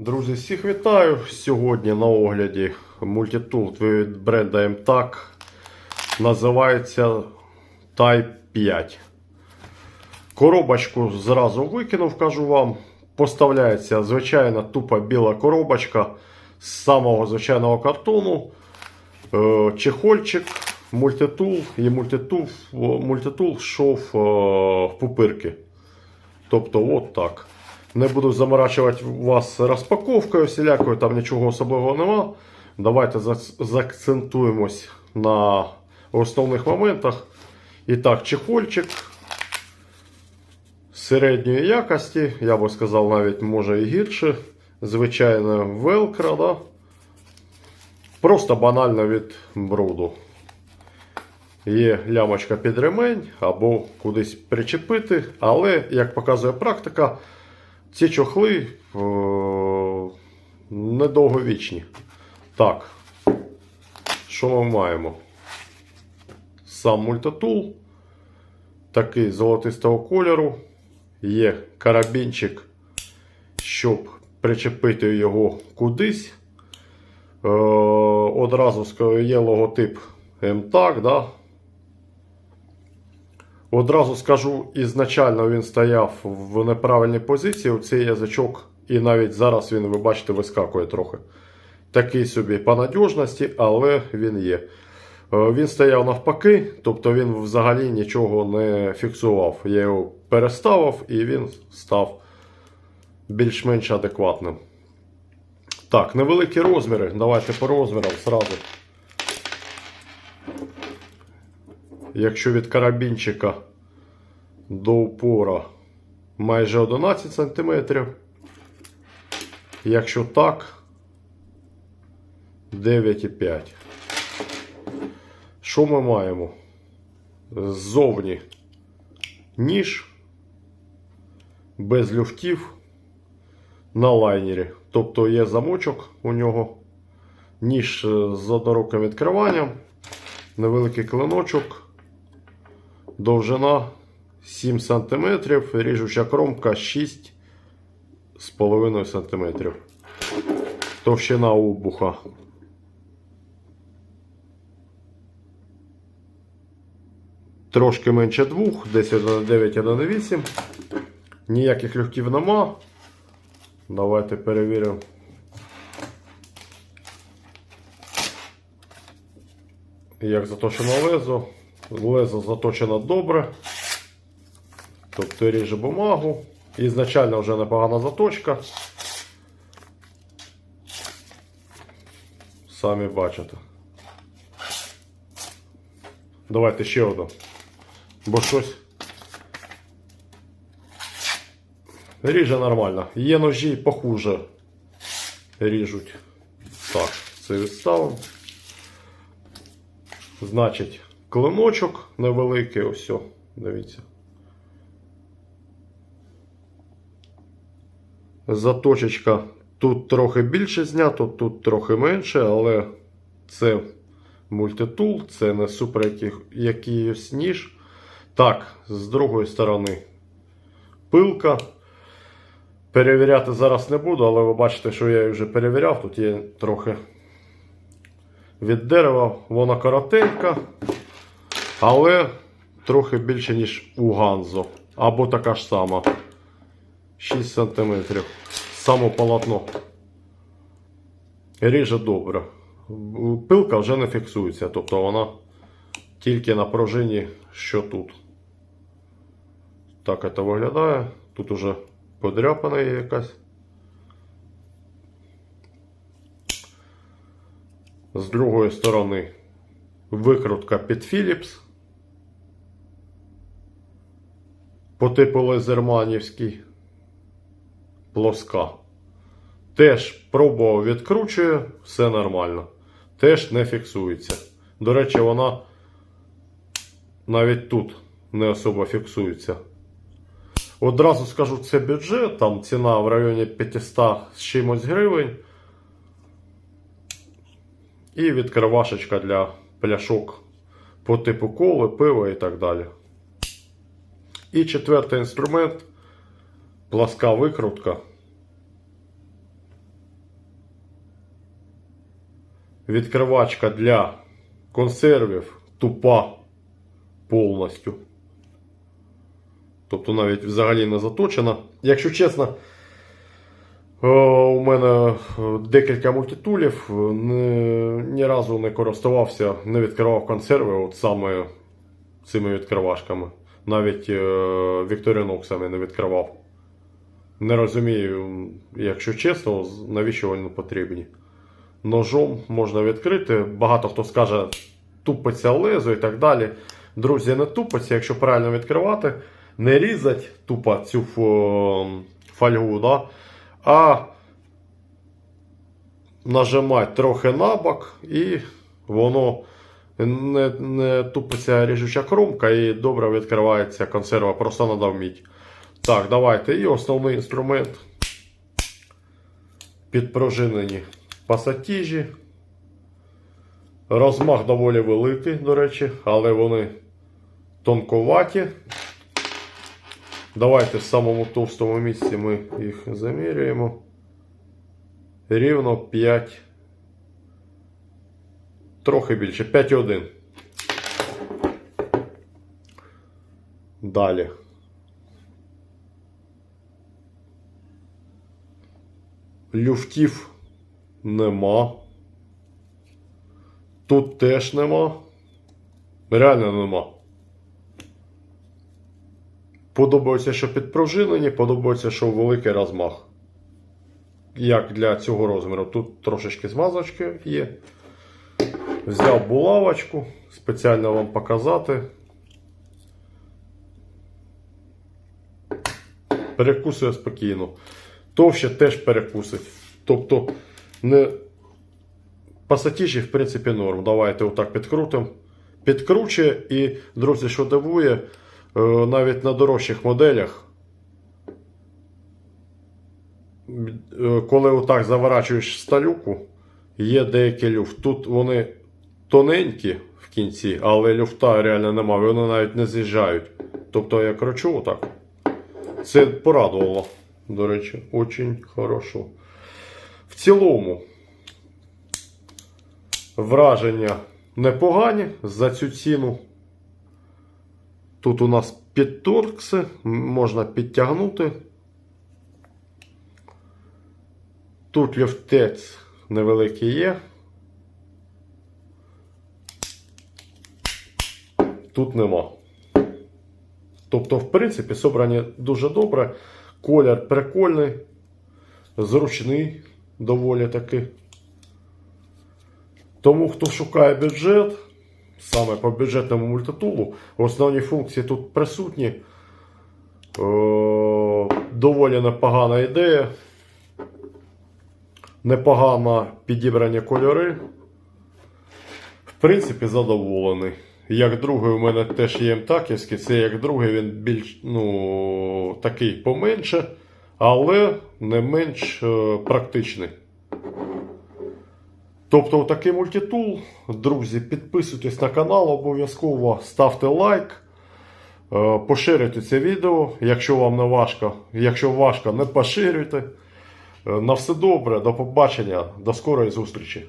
Друзі, всіх вітаю! Сьогодні на огляді мультитул від бренда MTAC. Називається Type 5. Коробочку зразу викинув, кажу вам. Поставляється звичайна тупа біла коробочка з самого звичайного картону. Е, Чехольчик, мультитул і мультитул, мультитул йшов е, в пупирки. Тобто, от так. Не буду заморачувати вас розпаковкою, всілякою, там нічого особливого нема. Давайте заакцентуємось на основних моментах. І так, чехольчик середньої якості, я би сказав, навіть може і гірше. Звичайно, велкро, да? Просто банально від бруду. Є лямочка під ремень або кудись причепити, але, як показує практика, ці чохли е, недовговічні. Так, що ми маємо? Сам мультитул, такий золотистого кольору. Є карабінчик, щоб причепити його кудись. Е, одразу є логотип МТАК, да? Одразу скажу, ізначально він стояв в неправильній позиції. Цей язичок, і навіть зараз він, ви бачите, вискакує трохи. Такий собі по надіжності, але він є. Е, Він стояв навпаки, тобто він взагалі нічого не фіксував. Я його переставив і він став більш-менш адекватним. Так, невеликі розміри. Давайте по розмірам зразу. Якщо від карабінчика до упора майже 11 см. Якщо так, 9,5. Що ми маємо? Ззовні ніж без люфтів на лайнері. Тобто є замочок у нього, ніж з одноруким відкриванням, невеликий клиночок, довжина 7 см, ріжуча кромка 6,5 см. Товщина обуха. Трошки менше двох, десь 1,9-1,8. Ніяких люфтів нема. Давайте перевіримо. Як заточено лезо. Лезо заточено добре. Тобто ріже бумагу. Ізначально вже непогана заточка. Самі бачите. Давайте ще одну. Бо щось. Ріже нормально. Є ножі похуже. Ріжуть. Так, це відставимо. Значить, клиночок невеликий, ось, дивіться. Заточечка тут трохи більше знято, тут трохи менше, але це мультитул, це не супер якийсь ніж. Так, з другої сторони пилка. Перевіряти зараз не буду, але ви бачите, що я її вже перевіряв. Тут є трохи від дерева, вона коротенька, але трохи більше, ніж у Ганзо. Або така ж сама. 6 см. Само полотно. Ріже добре. Пилка вже не фіксується, тобто вона тільки на пружині, що тут. Так це виглядає. Тут уже подряпана є якась. З другої сторони викрутка під Philips. По типу лазерманівський. Плоска. Теж пробував відкручує, все нормально. Теж не фіксується. До речі, вона навіть тут не особо фіксується. Одразу скажу, це бюджет, там ціна в районі 500 з чимось гривень. І відкривашечка для пляшок по типу коли, пива і так далі. І четвертий інструмент пласка викрутка. Відкривачка для консервів тупа повністю. Тобто навіть взагалі не заточена. Якщо чесно, е, у мене е, декілька мультитулів, е, ні разу не користувався, не відкривав консерви от саме цими відкривачками. Навіть е, Victorinox не відкривав. Не розумію, якщо чесно, навіщо вони потрібні. Ножом можна відкрити. Багато хто скаже, тупиться лезо і так далі. Друзі, не тупиться, якщо правильно відкривати, не різать тупо цю фо- фольгу, да? а нажимати трохи на бок і воно не, не тупиться ріжуча кромка і добре відкривається консерва, просто треба вміти. Так, давайте. І основний інструмент. Підпружинені пасатіжі. Розмах доволі великий, до речі, але вони тонковаті. Давайте в самому товстому місці ми їх замірюємо. Рівно 5. Трохи більше. 5,1. Далі. Люфтів нема. Тут теж нема. Реально нема. Подобається, що підпружинені, подобається, що великий розмах. Як для цього розміру. Тут трошечки змазочки є. Взяв булавочку, спеціально вам показати. Перекусує спокійно. Товще теж перекусить. Тобто, не... пасатіжі, в принципі, норм. Давайте отак підкрутимо. Підкручує і, друзі, що дивує, е, навіть на дорожчих моделях, е, коли отак заворачуєш сталюку, є деякий люфт. Тут вони тоненькі в кінці, але люфта реально немає, вони навіть не з'їжджають. Тобто я кручу отак. Це порадувало, до речі, очень хорошо. В цілому, враження непогані за цю ціну. Тут у нас підторкси, можна підтягнути. Тут люфтець невеликий є. Тут нема. Тобто, в принципі, собрані дуже добре. Колір прикольний, зручний доволі таки. Тому, хто шукає бюджет, саме по бюджетному мультитулу, основні функції тут присутні. Е, доволі непогана ідея. Непогано підібрані кольори. В принципі, задоволений. Як другий, у мене теж є МТАКівський, це як другий, він більш ну, такий поменше, але не менш е, практичний. Тобто такий мультитул, друзі, підписуйтесь на канал, обов'язково ставте лайк, е, поширюйте це відео, якщо вам не важко. Якщо важко, не поширюйте. Е, На все добре, до побачення, до скорої зустрічі.